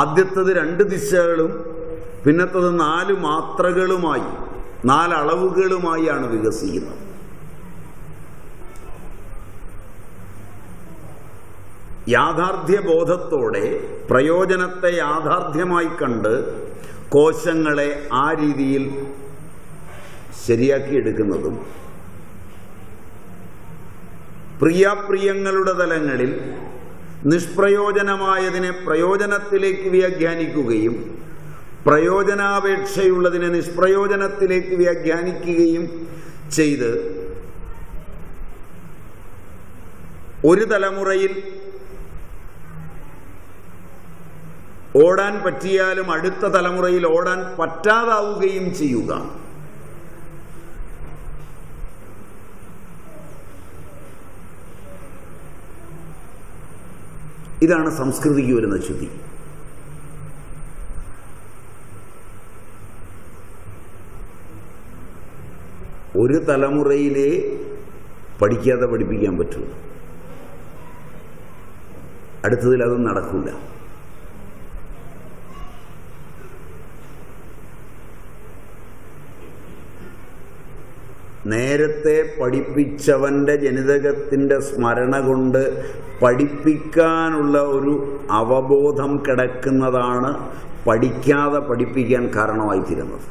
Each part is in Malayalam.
ആദ്യത്തത് രണ്ട് ദിശകളും പിന്നത്തത് നാല് മാത്രകളുമായി നാലളവുകളുമായാണ് വികസിക്കുന്നത്. യാഥാർത്ഥ്യ ബോധത്തോടെ പ്രയോജനത്തെ യാഥാർത്ഥ്യമായി കണ്ട് കോശങ്ങളെ ആ രീതിയിൽ ശരിയാക്കിയെടുക്കുന്നതും പ്രിയാപ്രിയങ്ങളുടെ തലങ്ങളിൽ നിഷ്പ്രയോജനമായതിനെ പ്രയോജനത്തിലേക്ക് വ്യാഖ്യാനിക്കുകയും പ്രയോജനാപേക്ഷയുള്ളതിനെ നിഷ്പ്രയോജനത്തിലേക്ക് വ്യാഖ്യാനിക്കുകയും ചെയ്ത് ഒരു തലമുറയിൽ ഓടാൻ പറ്റിയാലും അടുത്ത തലമുറയിൽ ഓടാൻ പറ്റാതാവുകയും ചെയ്യുക. ഇതാണ് സംസ്കൃതിക്ക് വരുന്ന ചുതി ഒരു തലമുറയിലെ പഠിക്കാതെ പഠിപ്പിക്കാൻ പറ്റുള്ളൂ അടുത്തതിൽ അതും നടക്കില്ല നേരത്തെ പഠിപ്പിച്ചവന്റെ ജനിതകത്തിന്റെ സ്മരണ കൊണ്ട് പഠിപ്പിക്കാനുള്ള ഒരു അവബോധം കിടക്കുന്നതാണ് പഠിക്കാതെ പഠിപ്പിക്കാൻ കാരണമായി തീരുന്നത്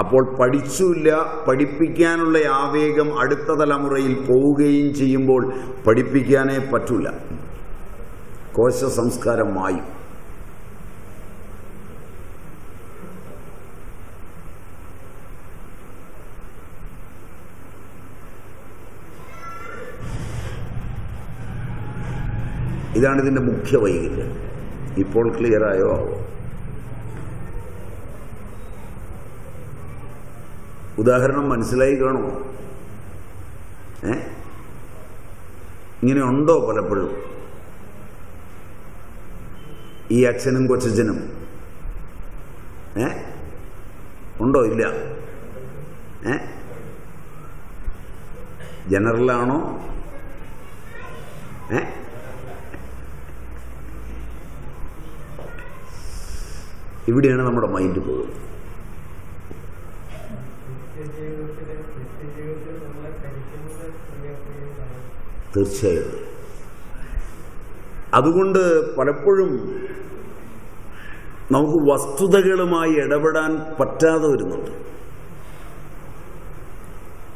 അപ്പോൾ പഠിച്ചില്ല പഠിപ്പിക്കാനുള്ള ആവേഗം അടുത്ത തലമുറയിൽ പോവുകയും ചെയ്യുമ്പോൾ പഠിപ്പിക്കാനേ പറ്റൂല. കോശ സംസ്കാരം ഇതാണ് ഇതിന്റെ മുഖ്യ വൈകല്യം. ഇപ്പോൾ ക്ലിയർ ആയോ? ആവോ ഉദാഹരണം മനസ്സിലായി കാണോ ഏ? ഇങ്ങനെ ഉണ്ടോ പലപ്പോഴും? ഈ അച്ഛനും കൊച്ചച്ഛനും. ഏ? ഉണ്ടോ? ഇല്ല. ഏ? ജനറലാണോ? ഏ? ഇവിടെയാണ് നമ്മുടെ മൈൻഡ് പോകുന്നത്. തീർച്ചയായും. അതുകൊണ്ട് പലപ്പോഴും നമുക്ക് വസ്തുതകളുമായി ഇടപെടാൻ പറ്റാതെ വരുന്നുണ്ട്.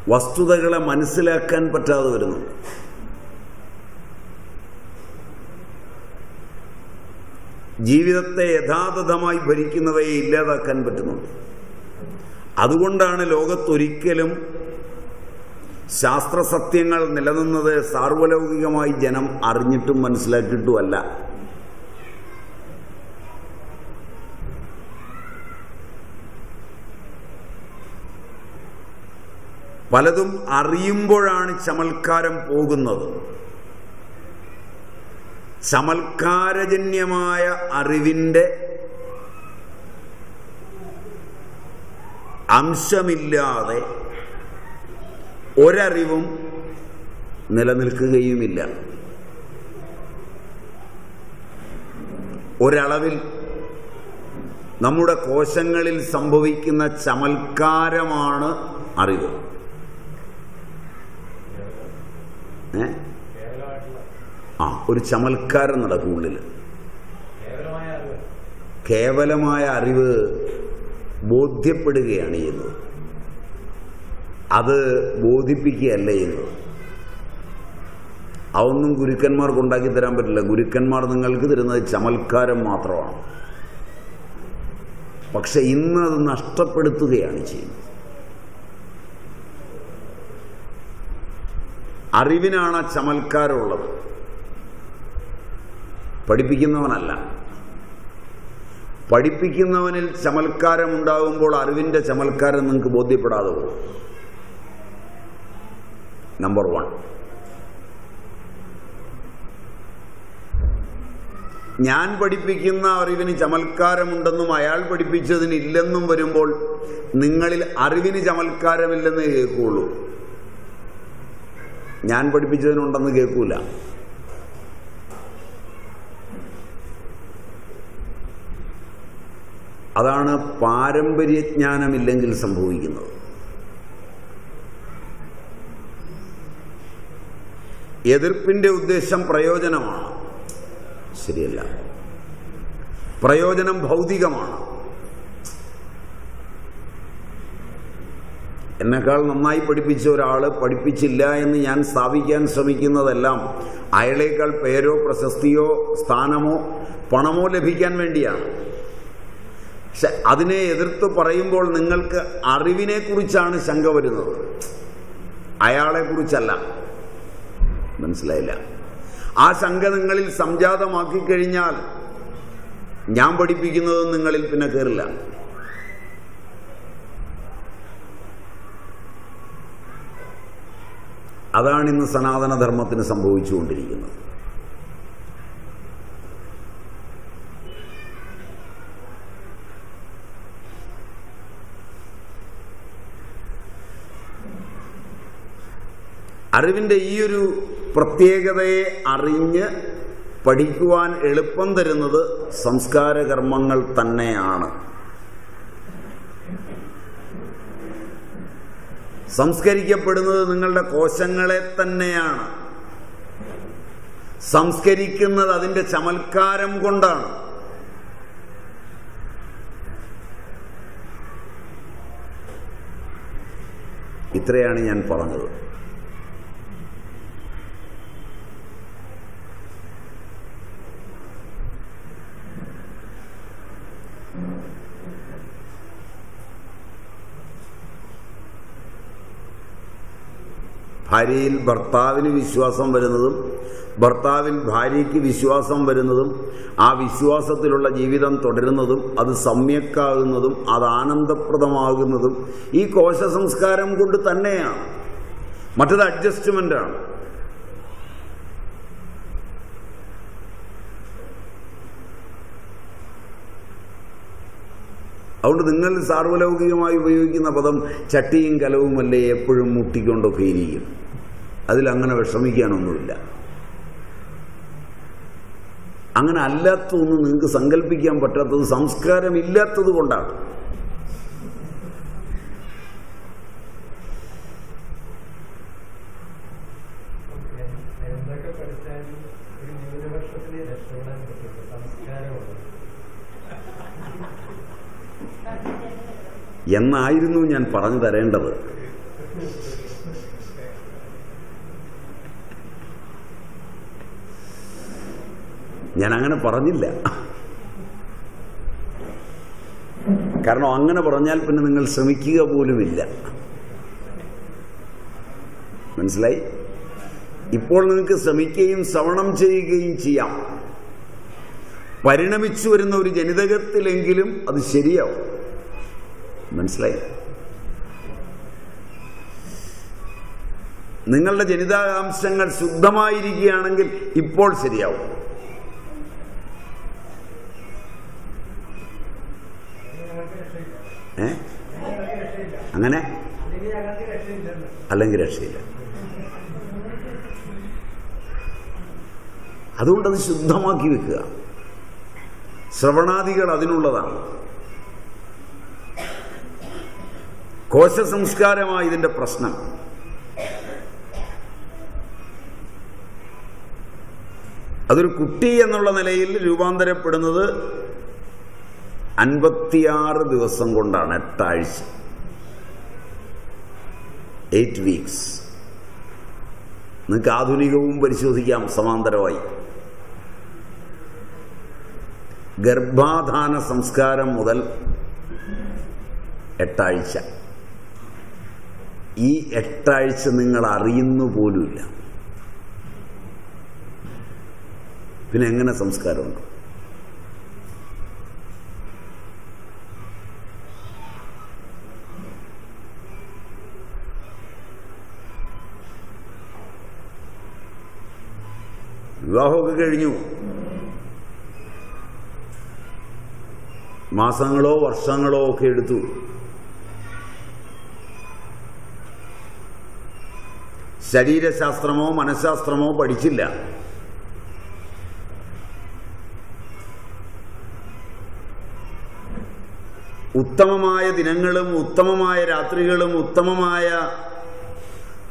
വസ്തുതകളെ മനസ്സിലാക്കാൻ പറ്റാതെ വരുന്നുണ്ട്. ജീവിതത്തെ യഥാതഥമായി ഭരിക്കുന്നവയെ ഇല്ലാതാക്കാൻ പറ്റുന്നുണ്ട്. അതുകൊണ്ടാണ് ലോകത്തൊരിക്കലും ശാസ്ത്രസത്യങ്ങൾ നിലനിന്നത് സാർവലൗകികമായി ജനം അറിഞ്ഞിട്ടും മനസ്സിലാക്കിയിട്ടുമല്ല. പലതും അറിയുമ്പോഴാണ് ചമൽക്കാരം പോകുന്നത്. ചമൽക്കാരജന്യമായ അറിവിന്റെ അംശമില്ലാതെ ഒരറിവും നിലനിൽക്കുകയുമില്ല. ഒരളവിൽ നമ്മുടെ കോശങ്ങളിൽ സംഭവിക്കുന്ന ചമൽക്കാരമാണ് അറിവ് ഏ കേവലമായിട്ടുള്ള ആ ഒരു ചമൽക്കാരം നടക്കും ഉള്ളിൽ കേവലമായ അറിവ് ബോധ്യപ്പെടുകയാണ് ചെയ്യുന്നത്. അത് ബോധിപ്പിക്കുകയല്ല ചെയ്യുന്നത്. അതൊന്നും ഗുരുക്കന്മാർക്ക് ഉണ്ടാക്കി തരാൻ പറ്റില്ല. ഗുരുക്കന്മാർ നിങ്ങൾക്ക് തരുന്നത് ചമൽക്കാരം മാത്രമാണ്. പക്ഷെ ഇന്ന് അത് നഷ്ടപ്പെടുത്തുകയാണ് ചെയ്യുന്നത്. അറിവിനാണ് ചമൽക്കാരമുള്ളത് പഠിപ്പിക്കുന്നവനല്ല. പഠിപ്പിക്കുന്നവനിൽ ചമൽക്കാരം ഉണ്ടാകുമ്പോൾ അറിവിന്റെ ചമൽക്കാരം നിങ്ങൾക്ക് ബോധ്യപ്പെടാതെ പോകും. നമ്പർ വൺ ഞാൻ പഠിപ്പിക്കുന്ന അറിവിന് ചമൽക്കാരമുണ്ടെന്നും അയാൾ പഠിപ്പിച്ചതിന് ഇല്ലെന്നും വരുമ്പോൾ നിങ്ങളിൽ അറിവിന് ചമൽക്കാരമില്ലെന്ന് കേൾക്കുള്ളൂ. ഞാൻ പഠിപ്പിച്ചതിനുണ്ടെന്ന് കേൾക്കൂല. അതാണ് പാരമ്പര്യജ്ഞാനമില്ലെങ്കിൽ സംഭവിക്കുന്നത്. എതിർപ്പിന്റെ ഉദ്ദേശം പ്രയോജനമാണ്. ശരിയല്ല. പ്രയോജനം ഭൗതികമാണ്. എന്നെക്കാൾ നന്നായി പഠിപ്പിച്ച ഒരാൾ പഠിപ്പിച്ചില്ല എന്ന് ഞാൻ സ്ഥാപിക്കാൻ ശ്രമിക്കുന്നതെല്ലാം അയാളേക്കാൾ പേരോ പ്രശസ്തിയോ സ്ഥാനമോ പണമോ ലഭിക്കാൻ വേണ്ടിയാണ്. അതിനെ എതിർത്ത് പറയുമ്പോൾ നിങ്ങൾക്ക് അറിവിനെ കുറിച്ചാണ് ശങ്ക വരുന്നത്. അയാളെ കുറിച്ചല്ല മനസ്സിലായില്ല. ആ ശങ്ക നിങ്ങളിൽ സംജാതമാക്കി കഴിഞ്ഞാൽ ഞാൻ പഠിപ്പിക്കുന്നത് നിങ്ങളിൽ പിന്നെ കയറില്ല അതാണ് ഇന്ന് സനാതനധർമ്മത്തിന് സംഭവിച്ചുകൊണ്ടിരിക്കുന്നത്. അറിവിന്റെ ഈ ഒരു പ്രത്യേകതയെ അറിഞ്ഞ് പഠിക്കുവാൻ എളുപ്പം തരുന്നത് സംസ്കാര കർമ്മങ്ങൾ തന്നെയാണ്. സംസ്കരിക്കപ്പെടുന്നത് നിങ്ങളുടെ കോശങ്ങളെ തന്നെയാണ്. സംസ്കരിക്കുന്നത് അതിന്റെ ചമൽക്കാരം കൊണ്ടാണ്. ഇത്രയാണ് ഞാൻ പറഞ്ഞത്. ഭാര്യയിൽ ഭർത്താവിന് വിശ്വാസം വരുന്നതും ഭർത്താവിൽ ഭാര്യയ്ക്ക് വിശ്വാസം വരുന്നതും ആ വിശ്വാസത്തിലുള്ള ജീവിതം തുടരുന്നതും അത് സമ്യക്കാകുന്നതും അത് ആനന്ദപ്രദമാകുന്നതും ഈ കോശ സംസ്കാരം കൊണ്ട് തന്നെയാണ്. മറ്റത് അഡ്ജസ്റ്റ്മെന്റാണ് അതുകൊണ്ട് നിങ്ങൾ സാർവലൗകികമായി ഉപയോഗിക്കുന്ന പദം ചട്ടിയും കലവുമല്ലേ എപ്പോഴും മുട്ടിക്കൊണ്ടൊക്കെ ഇരിക്കും അതിലങ്ങനെ വിഷമിക്കാനൊന്നുമില്ല. അങ്ങനെ അല്ലാത്തതൊന്നും നിങ്ങൾക്ക് സങ്കല്പിക്കാൻ പറ്റാത്തത് സംസ്കാരം ഇല്ലാത്തത് കൊണ്ടാണ് എന്നായിരുന്നു ഞാൻ പറഞ്ഞു തരേണ്ടത്. ഞാൻ അങ്ങനെ പറഞ്ഞില്ല. കാരണം അങ്ങനെ പറഞ്ഞാൽ പിന്നെ നിങ്ങൾ ശ്രമിക്കുക പോലുമില്ല. മനസ്സിലായി? ഇപ്പോൾ നിങ്ങൾക്ക് ശ്രമിക്കുകയും ശ്രവണം ചെയ്യുകയും ചെയ്യാം. പരിണമിച്ചു വരുന്ന ഒരു ജനിതകത്തിലെങ്കിലും അത് ശരിയാവും. മനസ്സിലായി? നിങ്ങളുടെ ജനിതാംശങ്ങൾ ശുദ്ധമായിരിക്കുകയാണെങ്കിൽ ഇപ്പോൾ ശരിയാവും. ഏ? അങ്ങനെ? അല്ലെങ്കിൽ രക്ഷയില്ല. അതുകൊണ്ടത് ശുദ്ധമാക്കി വെക്കുക. ശ്രവണാദികൾ അതിനുള്ളതാണ്. കോശ സംസ്കാരമായ ഇതിന്റെ പ്രശ്നം. അതൊരു കുട്ടി എന്നുള്ള നിലയിൽ രൂപാന്തരപ്പെടുന്നത് അൻപത്തിയാറ് ദിവസം കൊണ്ടാണ് എട്ടാഴ്ച. എയ്റ്റ് വീക്സ് നിങ്ങൾക്ക് ആധുനികവും പരിശോധിക്കാം സമാന്തരമായി. ഗർഭാധാന സംസ്കാരം മുതൽ എട്ടാഴ്ച. ഈ എട്ടാഴ്ച നിങ്ങൾ അറിയുന്നു പോലുമില്ല. പിന്നെ എങ്ങനെ സംസ്കാരമുണ്ട്? വിവാഹമൊക്കെ കഴിഞ്ഞു. മാസങ്ങളോ വർഷങ്ങളോ ഒക്കെ എടുത്തു. ശരീരശാസ്ത്രമോ മനഃശാസ്ത്രമോ പഠിച്ചില്ല. ഉത്തമമായ ദിനങ്ങളും ഉത്തമമായ രാത്രികളും ഉത്തമമായ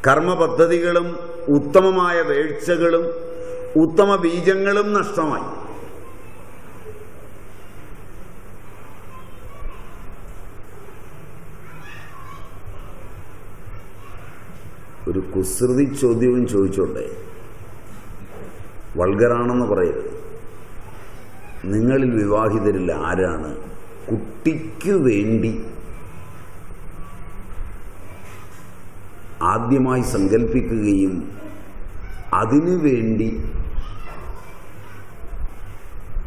കർമ്മപദ്ധതികളും ഉത്തമമായ വേഴ്ചകളും ഉത്തമ ബീജങ്ങളും നഷ്ടമായി ഒരു കുസൃതി ചോദ്യവും ചോദിച്ചോട്ടെ. വൾഗറാണെന്ന് പറയരുത്. നിങ്ങളിൽ വിവാഹിതരിൽ ആരാണ്? കുട്ടിക്ക് വേണ്ടി ആദ്യമായി സങ്കല്പിക്കുകയും അതിനു വേണ്ടി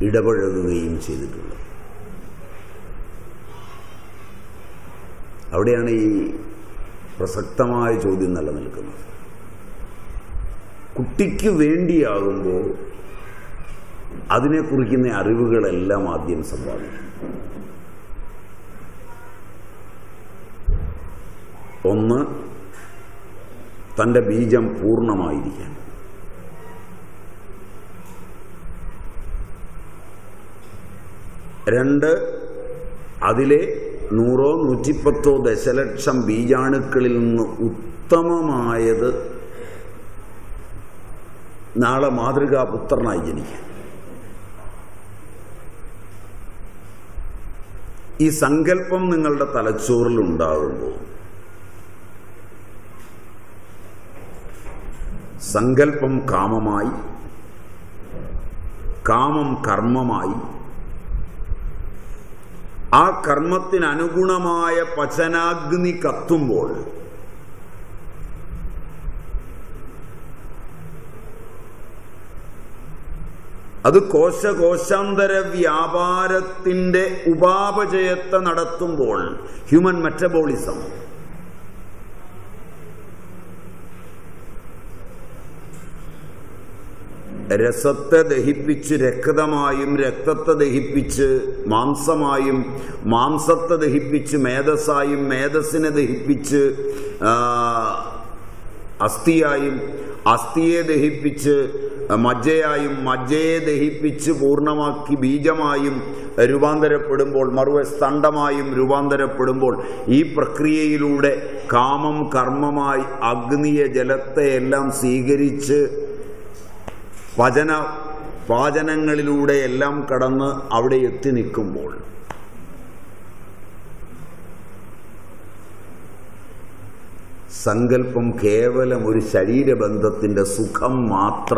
ഇടപഴകുകയും ചെയ്തിട്ടുള്ളത്. അവിടെയാണ് ഈ പ്രസക്തമായ ചോദ്യം നിലനിൽക്കുന്നത് കുട്ടിക്ക് വേണ്ടിയാകുമ്പോൾ അതിനെ കുറിക്കുന്ന അറിവുകളെല്ലാം ആദ്യം സമ്പാദിക്കും ഒന്ന് തന്റെ ബീജം പൂർണമായിരിക്കാൻ. രണ്ട് അതിലെ നൂറോ നൂറ്റിപ്പത്തോ ദശലക്ഷം ബീജാണുക്കളിൽ നിന്ന് ഉത്തമമായത് നാളെ മാതൃകാ പുത്രനായി ജനിക്കാൻ. ഈ സങ്കല്പം നിങ്ങളുടെ തലച്ചോറിൽ ഉണ്ടാകുമ്പോൾ സങ്കല്പം കാമമായി കാമം കർമ്മമായി ആ കർമ്മത്തിന് അനുഗുണമായ പചനാഗ്നി കത്തുമ്പോൾ അത് കോശകോശാന്തര വ്യാപാരത്തിന്റെ ഉപാപചയത്തെ നടത്തുമ്പോൾ ഹ്യൂമൻ മെറ്റബോളിസം രസത്തെ ദഹിപ്പിച്ച് രക്തമായും രക്തത്തെ ദഹിപ്പിച്ച് മാംസമായും മാംസത്തെ ദഹിപ്പിച്ച് മേധസ്സായും മേധസ്സിനെ ദഹിപ്പിച്ച് അസ്ഥിയായും അസ്ഥിയെ ദഹിപ്പിച്ച് മജ്ജയായും മജ്ജയെ ദഹിപ്പിച്ച് പൂർണമാക്കി ബീജമായും രൂപാന്തരപ്പെടുമ്പോൾ മറുവസ്തണ്ടമായും രൂപാന്തരപ്പെടുമ്പോൾ ഈ പ്രക്രിയയിലൂടെ കാമം കർമ്മമായി അഗ്നിയെ ജലത്തെ എല്ലാം സ്വീകരിച്ച് വചന വാചനങ്ങളിലൂടെ എല്ലാം കടന്ന് അവിടെ എത്തി നിൽക്കുമ്പോൾ സങ്കല്പം കേവലം ഒരു ശരീരബന്ധത്തിന്റെ സുഖം മാത്രമാണ്